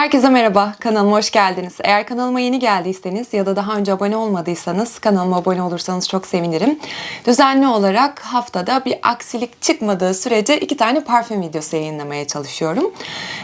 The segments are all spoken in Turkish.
Herkese merhaba, kanalıma hoş geldiniz. Eğer kanalıma yeni geldiyseniz ya da daha önce abone olmadıysanız kanalıma abone olursanız çok sevinirim. Düzenli olarak haftada bir aksilik çıkmadığı sürece iki tane parfüm videosu yayınlamaya çalışıyorum.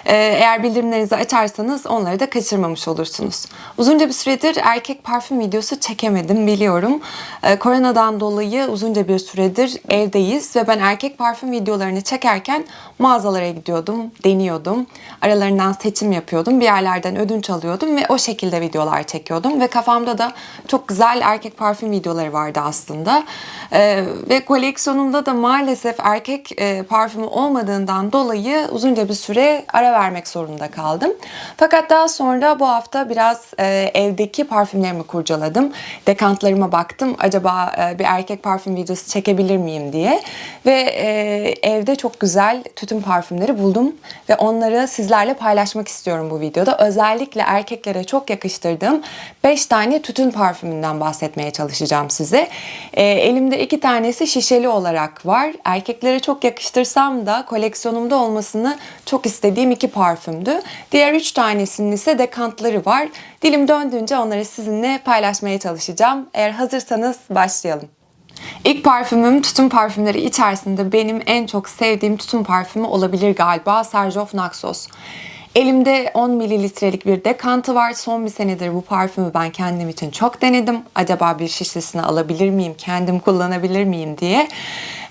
Ee, eğer bildirimlerinizi açarsanız onları da kaçırmamış olursunuz. Uzunca bir süredir erkek parfüm videosu çekemedim biliyorum. Ee, koronadan dolayı uzunca bir süredir evdeyiz ve ben erkek parfüm videolarını çekerken mağazalara gidiyordum, deniyordum. Aralarından seçim yapıyordum. Bir yerlerden ödünç alıyordum ve o şekilde videolar çekiyordum. Ve kafamda da çok güzel erkek parfüm videoları vardı aslında. Ee, ve koleksiyonumda da maalesef erkek e, parfümü olmadığından dolayı uzunca bir süre ara vermek zorunda kaldım. Fakat daha sonra bu hafta biraz e, evdeki parfümlerimi kurcaladım. Dekantlarıma baktım. Acaba e, bir erkek parfüm videosu çekebilir miyim diye. Ve e, evde çok güzel tütün parfümleri buldum. Ve onları sizlerle paylaşmak istiyorum bu videoda. Özellikle erkeklere çok yakıştırdığım 5 tane tütün parfümünden bahsetmeye çalışacağım size. E, elimde iki tanesi şişeli olarak var. Erkeklere çok yakıştırsam da koleksiyonumda olmasını çok istediğim iki parfümdü. Diğer üç tanesinin ise dekantları var. Dilim döndüğünce onları sizinle paylaşmaya çalışacağım. Eğer hazırsanız başlayalım. İlk parfümüm tütün parfümleri içerisinde benim en çok sevdiğim tütün parfümü olabilir galiba Serge of Naxos. Elimde 10 mililitrelik bir dekantı var. Son bir senedir bu parfümü ben kendim için çok denedim. Acaba bir şişesini alabilir miyim, kendim kullanabilir miyim diye.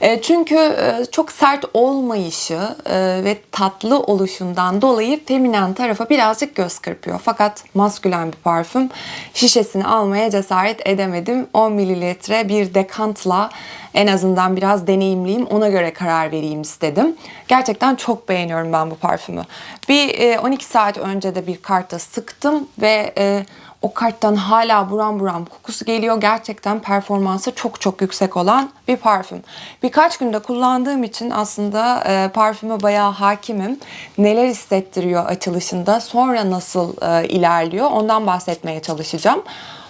E, çünkü e, çok sert olmayışı e, ve tatlı oluşundan dolayı feminen tarafa birazcık göz kırpıyor. Fakat maskülen bir parfüm. Şişesini almaya cesaret edemedim. 10 mililitre bir dekantla en azından biraz deneyimliyim. Ona göre karar vereyim istedim. Gerçekten çok beğeniyorum ben bu parfümü. Bir e, 12 saat önce de bir karta sıktım ve e, o karttan hala buram buram kokusu geliyor. Gerçekten performansı çok çok yüksek olan bir parfüm. Birkaç günde kullandığım için aslında e, parfüme bayağı hakimim. Neler hissettiriyor açılışında, sonra nasıl e, ilerliyor ondan bahsetmeye çalışacağım.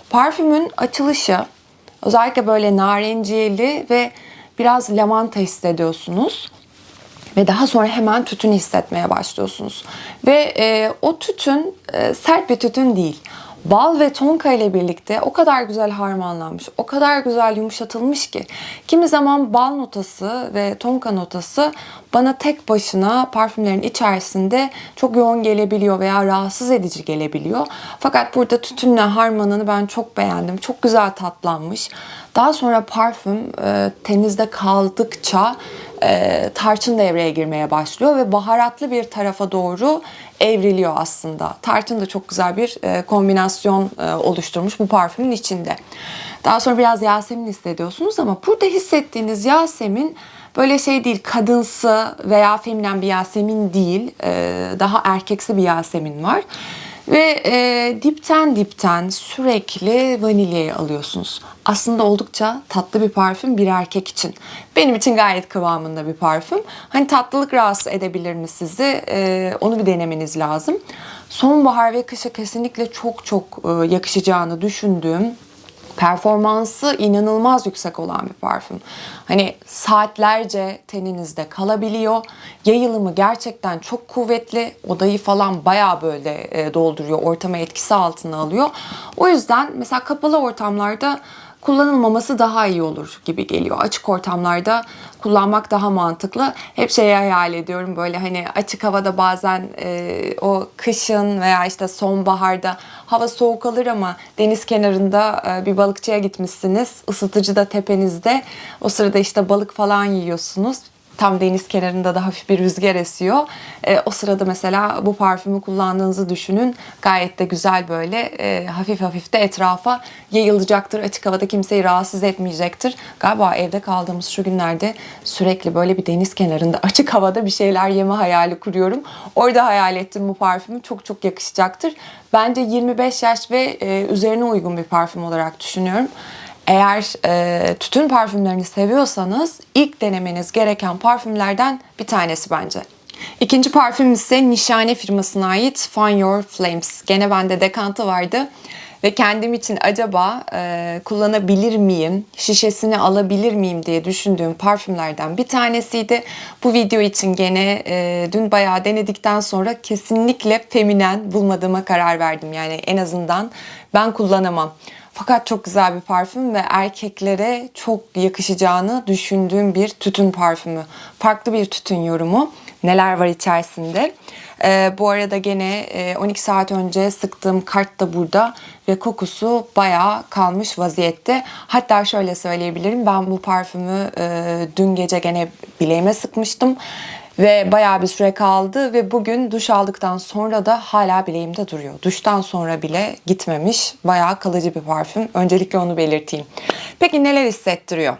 Parfümün açılışı özellikle böyle narenciyeli ve biraz lavanta hissediyorsunuz ve daha sonra hemen tütün hissetmeye başlıyorsunuz. Ve e, o tütün e, sert bir tütün değil. Bal ve tonka ile birlikte o kadar güzel harmanlanmış, o kadar güzel yumuşatılmış ki kimi zaman bal notası ve tonka notası bana tek başına parfümlerin içerisinde çok yoğun gelebiliyor veya rahatsız edici gelebiliyor. Fakat burada tütünle harmanını ben çok beğendim. Çok güzel tatlanmış. Daha sonra parfüm e, temizde kaldıkça e, tarçın devreye girmeye başlıyor ve baharatlı bir tarafa doğru evriliyor aslında. Tarçın da çok güzel bir e, kombinasyon e, oluşturmuş bu parfümün içinde. Daha sonra biraz Yasemin hissediyorsunuz ama burada hissettiğiniz Yasemin böyle şey değil kadınsı veya feminen bir Yasemin değil. E, daha erkeksi bir Yasemin var. Ve e, dipten dipten sürekli vanilyayı alıyorsunuz. Aslında oldukça tatlı bir parfüm bir erkek için. Benim için gayet kıvamında bir parfüm. Hani tatlılık rahatsız edebilir mi sizi? E, onu bir denemeniz lazım. Sonbahar ve kışa kesinlikle çok çok e, yakışacağını düşündüğüm performansı inanılmaz yüksek olan bir parfüm. Hani saatlerce teninizde kalabiliyor. Yayılımı gerçekten çok kuvvetli. Odayı falan bayağı böyle e, dolduruyor. Ortama etkisi altına alıyor. O yüzden mesela kapalı ortamlarda kullanılmaması daha iyi olur gibi geliyor. Açık ortamlarda kullanmak daha mantıklı. Hep şeyi hayal ediyorum böyle hani açık havada bazen e, o kışın veya işte sonbaharda hava soğuk alır ama deniz kenarında e, bir balıkçıya gitmişsiniz. Isıtıcı da tepenizde. O sırada işte balık falan yiyorsunuz tam deniz kenarında da hafif bir rüzgar esiyor. E, o sırada mesela bu parfümü kullandığınızı düşünün. Gayet de güzel böyle e, hafif hafif de etrafa yayılacaktır. Açık havada kimseyi rahatsız etmeyecektir. Galiba evde kaldığımız şu günlerde sürekli böyle bir deniz kenarında açık havada bir şeyler yeme hayali kuruyorum. Orada hayal ettim bu parfümü. Çok çok yakışacaktır. Bence 25 yaş ve e, üzerine uygun bir parfüm olarak düşünüyorum. Eğer e, tütün parfümlerini seviyorsanız ilk denemeniz gereken parfümlerden bir tanesi bence. İkinci parfüm ise Nişane firmasına ait Find Your Flames. Gene bende dekantı vardı. Ve kendim için acaba e, kullanabilir miyim, şişesini alabilir miyim diye düşündüğüm parfümlerden bir tanesiydi. Bu video için gene e, dün bayağı denedikten sonra kesinlikle feminen bulmadığıma karar verdim. Yani en azından ben kullanamam. Fakat çok güzel bir parfüm ve erkeklere çok yakışacağını düşündüğüm bir tütün parfümü. Farklı bir tütün yorumu. Neler var içerisinde? Ee, bu arada gene e, 12 saat önce sıktığım kart da burada ve kokusu bayağı kalmış vaziyette. Hatta şöyle söyleyebilirim ben bu parfümü e, dün gece gene bileğime sıkmıştım. Ve bayağı bir süre kaldı ve bugün duş aldıktan sonra da hala bileğimde duruyor. Duştan sonra bile gitmemiş. Bayağı kalıcı bir parfüm. Öncelikle onu belirteyim. Peki neler hissettiriyor?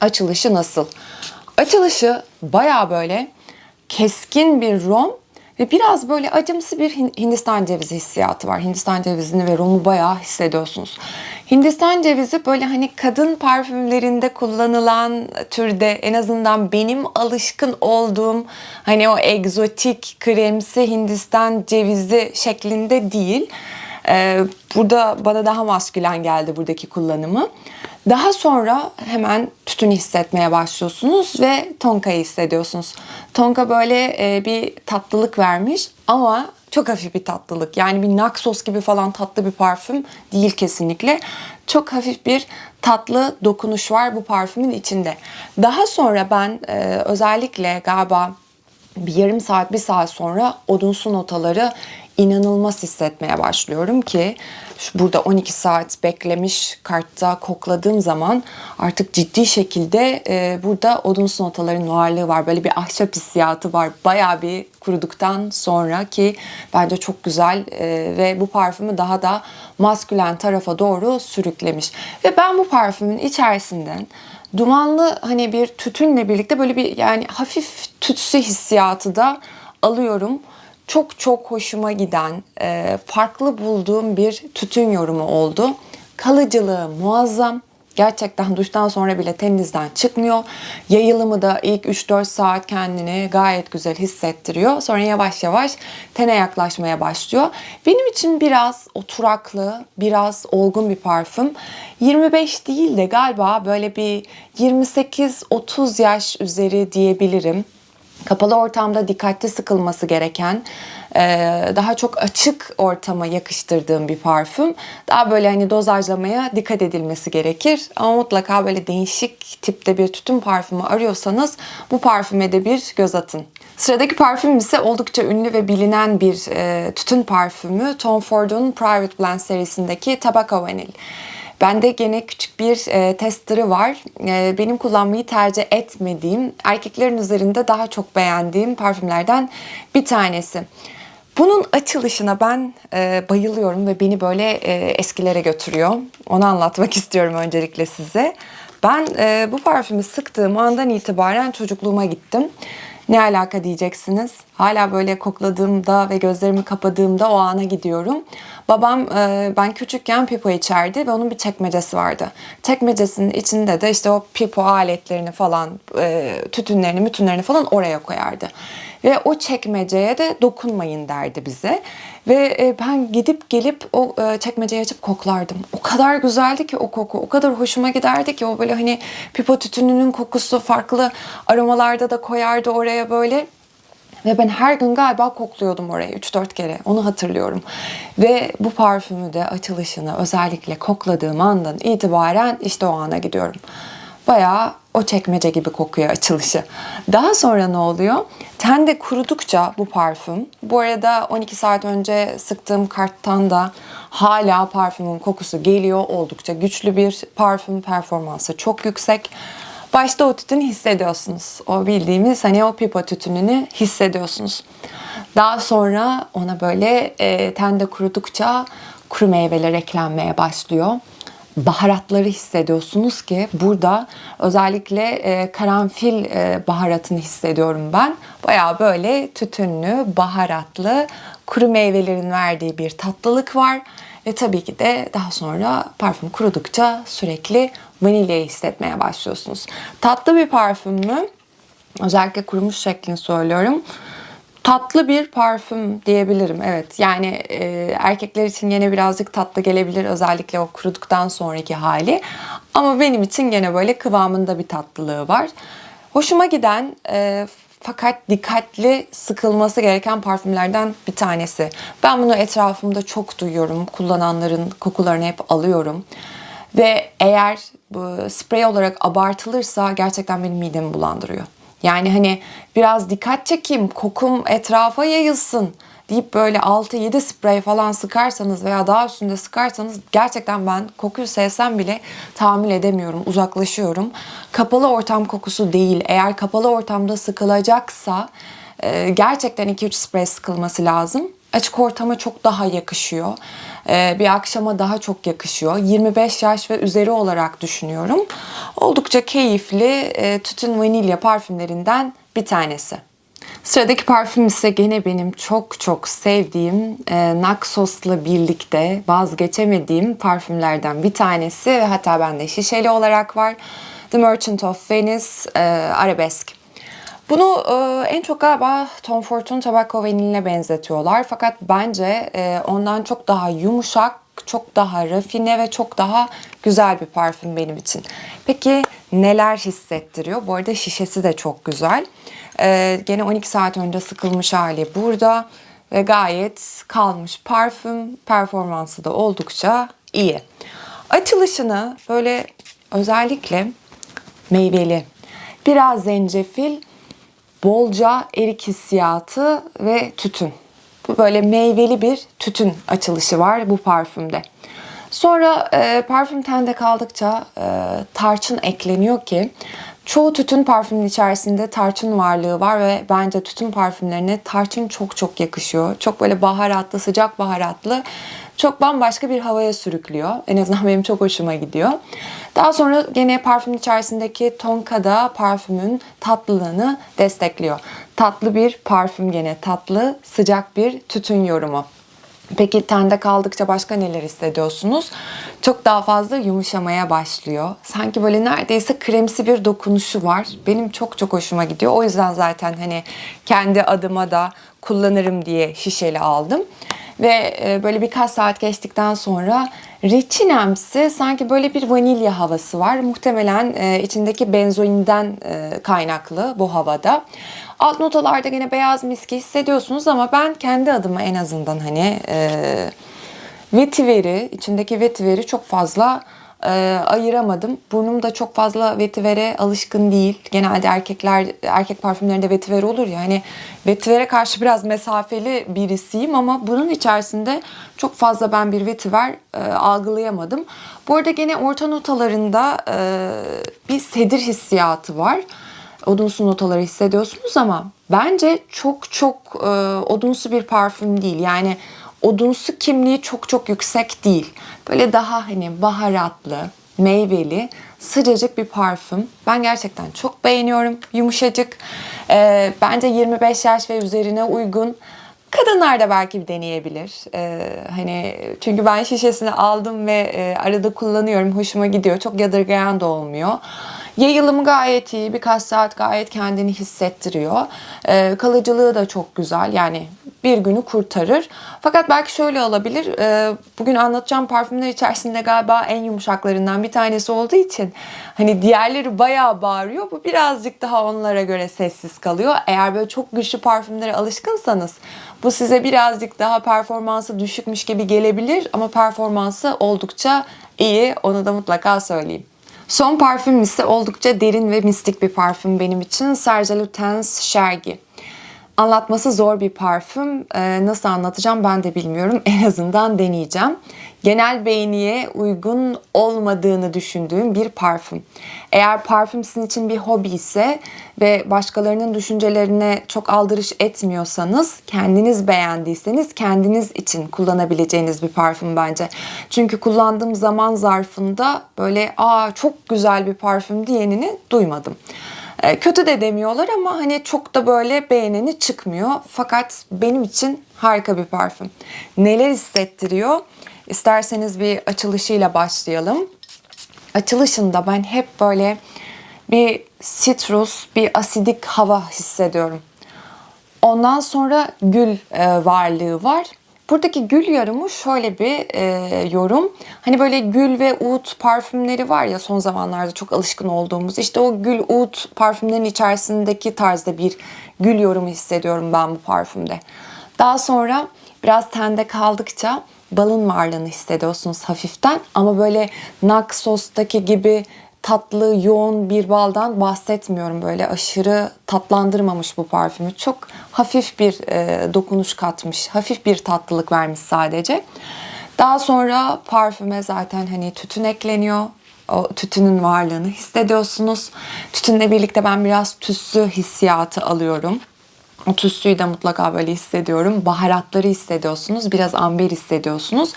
Açılışı nasıl? Açılışı bayağı böyle keskin bir rom ve biraz böyle acımsı bir Hin- Hindistan cevizi hissiyatı var. Hindistan cevizini ve romu bayağı hissediyorsunuz. Hindistan cevizi böyle hani kadın parfümlerinde kullanılan türde en azından benim alışkın olduğum hani o egzotik kremsi Hindistan cevizi şeklinde değil. Ee, burada bana daha maskülen geldi buradaki kullanımı. Daha sonra hemen tütün hissetmeye başlıyorsunuz ve tonkayı hissediyorsunuz. Tonka böyle e, bir tatlılık vermiş ama çok hafif bir tatlılık. Yani bir Naxos gibi falan tatlı bir parfüm değil kesinlikle. Çok hafif bir tatlı dokunuş var bu parfümün içinde. Daha sonra ben e, özellikle galiba bir yarım saat, bir saat sonra odunsu notaları inanılmaz hissetmeye başlıyorum ki burada 12 saat beklemiş kartta kokladığım zaman artık ciddi şekilde e, burada odunsu notaların varlığı var. Böyle bir ahşap hissiyatı var. Bayağı bir kuruduktan sonra ki bence çok güzel e, ve bu parfümü daha da maskülen tarafa doğru sürüklemiş. Ve ben bu parfümün içerisinden dumanlı hani bir tütünle birlikte böyle bir yani hafif tütsü hissiyatı da alıyorum. Çok çok hoşuma giden, e, farklı bulduğum bir tütün yorumu oldu. Kalıcılığı muazzam. Gerçekten duştan sonra bile teninizden çıkmıyor. Yayılımı da ilk 3-4 saat kendini gayet güzel hissettiriyor. Sonra yavaş yavaş tene yaklaşmaya başlıyor. Benim için biraz oturaklı, biraz olgun bir parfüm. 25 değil de galiba böyle bir 28-30 yaş üzeri diyebilirim kapalı ortamda dikkatli sıkılması gereken, daha çok açık ortama yakıştırdığım bir parfüm. Daha böyle hani dozajlamaya dikkat edilmesi gerekir. Ama mutlaka böyle değişik tipte bir tütün parfümü arıyorsanız bu parfüme de bir göz atın. Sıradaki parfüm ise oldukça ünlü ve bilinen bir tütün parfümü. Tom Ford'un Private Blend serisindeki Tobacco Vanille. Bende gene küçük bir e, testerı var. E, benim kullanmayı tercih etmediğim, erkeklerin üzerinde daha çok beğendiğim parfümlerden bir tanesi. Bunun açılışına ben e, bayılıyorum ve beni böyle e, eskilere götürüyor. Onu anlatmak istiyorum öncelikle size. Ben e, bu parfümü sıktığım andan itibaren çocukluğuma gittim. Ne alaka diyeceksiniz. Hala böyle kokladığımda ve gözlerimi kapadığımda o ana gidiyorum. Babam e, ben küçükken pipo içerdi ve onun bir çekmecesi vardı. Çekmecesinin içinde de işte o pipo aletlerini falan, e, tütünlerini, mütünlerini falan oraya koyardı. Ve o çekmeceye de dokunmayın derdi bize. Ve e, ben gidip gelip o e, çekmeceyi açıp koklardım. O kadar güzeldi ki o koku. O kadar hoşuma giderdi ki o böyle hani pipo tütününün kokusu farklı aromalarda da koyardı oraya böyle. Ve ben her gün galiba kokluyordum oraya 3-4 kere. Onu hatırlıyorum. Ve bu parfümü de açılışını özellikle kokladığım andan itibaren işte o ana gidiyorum. Bayağı o çekmece gibi kokuyor açılışı. Daha sonra ne oluyor? Tende kurudukça bu parfüm, bu arada 12 saat önce sıktığım karttan da hala parfümün kokusu geliyor. Oldukça güçlü bir parfüm performansı çok yüksek. Başta o tütünü hissediyorsunuz. O bildiğimiz hani o pipo tütününü hissediyorsunuz. Daha sonra ona böyle e, tende kurudukça kuru meyveler eklenmeye başlıyor baharatları hissediyorsunuz ki burada özellikle e, karanfil e, baharatını hissediyorum ben. Baya böyle tütünlü, baharatlı, kuru meyvelerin verdiği bir tatlılık var. Ve tabii ki de daha sonra parfüm kurudukça sürekli vanilyayı hissetmeye başlıyorsunuz. Tatlı bir parfüm mü? Özellikle kurumuş şeklini söylüyorum. Tatlı bir parfüm diyebilirim evet. Yani e, erkekler için yine birazcık tatlı gelebilir özellikle o kuruduktan sonraki hali. Ama benim için gene böyle kıvamında bir tatlılığı var. Hoşuma giden e, fakat dikkatli sıkılması gereken parfümlerden bir tanesi. Ben bunu etrafımda çok duyuyorum. Kullananların kokularını hep alıyorum. Ve eğer bu sprey olarak abartılırsa gerçekten benim midemi bulandırıyor. Yani hani biraz dikkat çekeyim, kokum etrafa yayılsın deyip böyle 6-7 sprey falan sıkarsanız veya daha üstünde sıkarsanız gerçekten ben kokuyu sevsem bile tahammül edemiyorum, uzaklaşıyorum. Kapalı ortam kokusu değil. Eğer kapalı ortamda sıkılacaksa e, gerçekten 2-3 sprey sıkılması lazım. Açık ortama çok daha yakışıyor. E, bir akşama daha çok yakışıyor. 25 yaş ve üzeri olarak düşünüyorum. Oldukça keyifli e, tütün vanilya parfümlerinden bir tanesi. Sıradaki parfüm ise gene benim çok çok sevdiğim e, Naxos'la birlikte vazgeçemediğim parfümlerden bir tanesi ve hatta bende şişeli olarak var. The Merchant of Venice e, Arabesk. Bunu e, en çok galiba Tom Ford'un Tobacco Vanille'ine benzetiyorlar. Fakat bence e, ondan çok daha yumuşak, çok daha rafine ve çok daha güzel bir parfüm benim için. Peki neler hissettiriyor? Bu arada şişesi de çok güzel. E, gene 12 saat önce sıkılmış hali burada ve gayet kalmış parfüm. Performansı da oldukça iyi. Açılışını böyle özellikle meyveli, biraz zencefil, bolca erik hissiyatı ve tütün. Bu böyle meyveli bir tütün açılışı var bu parfümde. Sonra e, parfüm tende kaldıkça e, tarçın ekleniyor ki çoğu tütün parfümün içerisinde tarçın varlığı var ve bence tütün parfümlerine tarçın çok çok yakışıyor. Çok böyle baharatlı, sıcak baharatlı çok bambaşka bir havaya sürüklüyor. En azından benim çok hoşuma gidiyor. Daha sonra gene parfümün içerisindeki tonka da parfümün tatlılığını destekliyor. Tatlı bir parfüm gene tatlı, sıcak bir tütün yorumu. Peki tende kaldıkça başka neler hissediyorsunuz? Çok daha fazla yumuşamaya başlıyor. Sanki böyle neredeyse kremsi bir dokunuşu var. Benim çok çok hoşuma gidiyor. O yüzden zaten hani kendi adıma da kullanırım diye şişeli aldım. Ve e, böyle birkaç saat geçtikten sonra reçinemsi sanki böyle bir vanilya havası var. Muhtemelen e, içindeki benzoinden e, kaynaklı bu havada. Alt notalarda yine beyaz miski hissediyorsunuz ama ben kendi adıma en azından hani vetiveri, içindeki vetiveri çok fazla e, ayıramadım. Burnum da çok fazla vetivere alışkın değil. Genelde erkekler erkek parfümlerinde vetiver olur ya hani vetivere karşı biraz mesafeli birisiyim ama bunun içerisinde çok fazla ben bir vetiver e, algılayamadım. Bu arada gene orta notalarında e, bir sedir hissiyatı var odunsu notaları hissediyorsunuz ama bence çok çok e, odunsu bir parfüm değil. Yani odunsu kimliği çok çok yüksek değil. Böyle daha hani baharatlı, meyveli, sıcacık bir parfüm. Ben gerçekten çok beğeniyorum. Yumuşacık. E, bence 25 yaş ve üzerine uygun. Kadınlar da belki bir deneyebilir. Ee, hani çünkü ben şişesini aldım ve e, arada kullanıyorum. Hoşuma gidiyor. Çok yadırgayan da olmuyor. Yayılımı gayet iyi. Birkaç saat gayet kendini hissettiriyor. Ee, kalıcılığı da çok güzel. Yani bir günü kurtarır. Fakat belki şöyle olabilir. Ee, bugün anlatacağım parfümler içerisinde galiba en yumuşaklarından bir tanesi olduğu için hani diğerleri bayağı bağırıyor. Bu birazcık daha onlara göre sessiz kalıyor. Eğer böyle çok güçlü parfümlere alışkınsanız bu size birazcık daha performansı düşükmüş gibi gelebilir ama performansı oldukça iyi. Onu da mutlaka söyleyeyim. Son parfüm ise oldukça derin ve mistik bir parfüm benim için. Serge Lutens Shergi. Anlatması zor bir parfüm. Ee, nasıl anlatacağım ben de bilmiyorum. En azından deneyeceğim. Genel beğeniye uygun olmadığını düşündüğüm bir parfüm. Eğer parfüm sizin için bir hobi ise ve başkalarının düşüncelerine çok aldırış etmiyorsanız, kendiniz beğendiyseniz kendiniz için kullanabileceğiniz bir parfüm bence. Çünkü kullandığım zaman zarfında böyle aa çok güzel bir parfüm diyenini duymadım. E, kötü de demiyorlar ama hani çok da böyle beğeneni çıkmıyor. Fakat benim için harika bir parfüm. Neler hissettiriyor? İsterseniz bir açılışıyla başlayalım. Açılışında ben hep böyle bir sitrus, bir asidik hava hissediyorum. Ondan sonra gül e, varlığı var. Buradaki gül yorumu şöyle bir e, yorum. Hani böyle gül ve oud parfümleri var ya son zamanlarda çok alışkın olduğumuz. İşte o gül oud parfümlerin içerisindeki tarzda bir gül yorumu hissediyorum ben bu parfümde. Daha sonra biraz tende kaldıkça balın varlığını hissediyorsunuz hafiften. Ama böyle Naxos'taki gibi tatlı, yoğun bir baldan bahsetmiyorum. Böyle aşırı tatlandırmamış bu parfümü. Çok hafif bir e, dokunuş katmış. Hafif bir tatlılık vermiş sadece. Daha sonra parfüme zaten hani tütün ekleniyor. O tütünün varlığını hissediyorsunuz. Tütünle birlikte ben biraz tütsü hissiyatı alıyorum. O tütsüyü de mutlaka böyle hissediyorum. Baharatları hissediyorsunuz. Biraz amber hissediyorsunuz.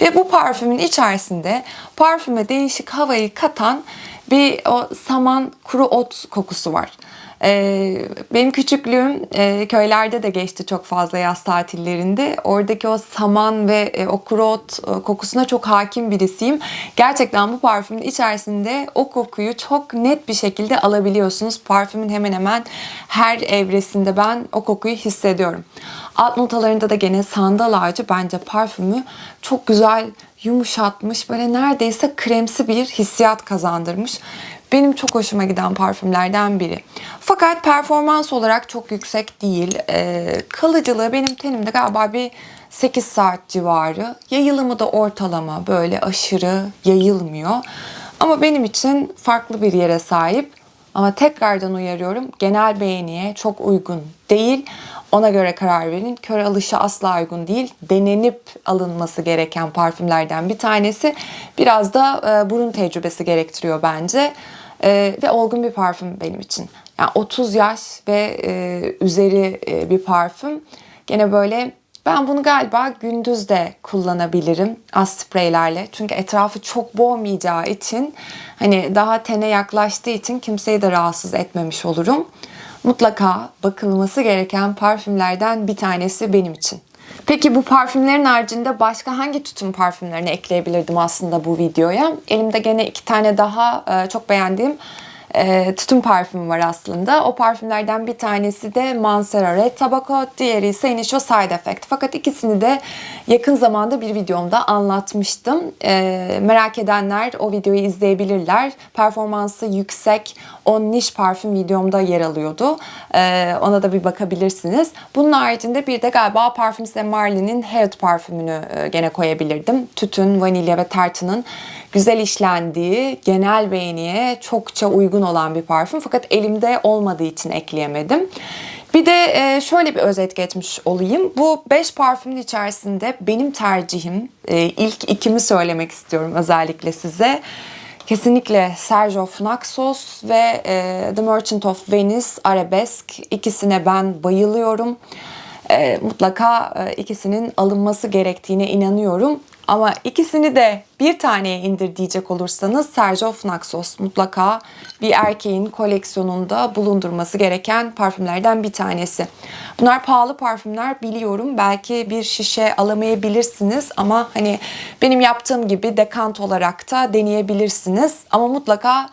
Ve bu parfümün içerisinde parfüme değişik havayı katan bir o saman kuru ot kokusu var. Ee, benim küçüklüğüm e, köylerde de geçti çok fazla yaz tatillerinde. Oradaki o saman ve e, o kuru ot e, kokusuna çok hakim birisiyim. Gerçekten bu parfümün içerisinde o kokuyu çok net bir şekilde alabiliyorsunuz. Parfümün hemen hemen her evresinde ben o kokuyu hissediyorum. Alt notalarında da gene sandal ağacı bence parfümü çok güzel yumuşatmış. Böyle neredeyse kremsi bir hissiyat kazandırmış. Benim çok hoşuma giden parfümlerden biri. Fakat performans olarak çok yüksek değil. Ee, kalıcılığı benim tenimde galiba bir 8 saat civarı. Yayılımı da ortalama böyle aşırı yayılmıyor. Ama benim için farklı bir yere sahip. Ama tekrardan uyarıyorum genel beğeniye çok uygun değil. Ona göre karar verin. Kör alışa asla uygun değil. Denenip alınması gereken parfümlerden bir tanesi. Biraz da e, burun tecrübesi gerektiriyor bence. E, ve olgun bir parfüm benim için. Yani 30 yaş ve e, üzeri e, bir parfüm. Gene böyle ben bunu galiba gündüz de kullanabilirim az spreylerle. Çünkü etrafı çok boğmayacağı için hani daha tene yaklaştığı için kimseyi de rahatsız etmemiş olurum. Mutlaka bakılması gereken parfümlerden bir tanesi benim için. Peki bu parfümlerin haricinde başka hangi tütün parfümlerini ekleyebilirdim aslında bu videoya? Elimde gene iki tane daha e, çok beğendiğim e, tütün parfümü var aslında. O parfümlerden bir tanesi de Mancera Red diğeri ise Initio Side Effect. Fakat ikisini de yakın zamanda bir videomda anlatmıştım. E, merak edenler o videoyu izleyebilirler. Performansı yüksek 10 niş parfüm videomda yer alıyordu. E, ona da bir bakabilirsiniz. Bunun haricinde bir de galiba Parfums de Marly'nin Head parfümünü e, gene koyabilirdim. Tütün, vanilya ve tarçının güzel işlendiği, genel beğeniye çokça uygun olan bir parfüm. Fakat elimde olmadığı için ekleyemedim. Bir de e, şöyle bir özet geçmiş olayım. Bu 5 parfümün içerisinde benim tercihim, e, ilk ikimi söylemek istiyorum özellikle size. Kesinlikle Serge of Naxos ve e, The Merchant of Venice Arabesque. İkisine ben bayılıyorum. Mutlaka ikisinin alınması gerektiğine inanıyorum. Ama ikisini de bir taneye indir diyecek olursanız Serge of Naxos mutlaka bir erkeğin koleksiyonunda bulundurması gereken parfümlerden bir tanesi. Bunlar pahalı parfümler biliyorum. Belki bir şişe alamayabilirsiniz ama hani benim yaptığım gibi dekant olarak da deneyebilirsiniz. Ama mutlaka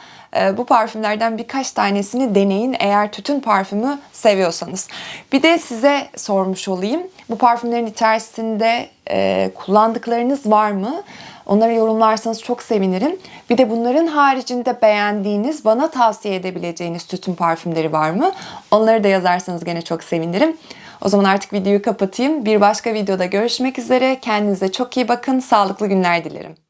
bu parfümlerden birkaç tanesini deneyin eğer tütün parfümü seviyorsanız. Bir de size sormuş olayım. Bu parfümlerin içerisinde e, kullandıklarınız var mı? Onları yorumlarsanız çok sevinirim. Bir de bunların haricinde beğendiğiniz, bana tavsiye edebileceğiniz tütün parfümleri var mı? Onları da yazarsanız gene çok sevinirim. O zaman artık videoyu kapatayım. Bir başka videoda görüşmek üzere. Kendinize çok iyi bakın. Sağlıklı günler dilerim.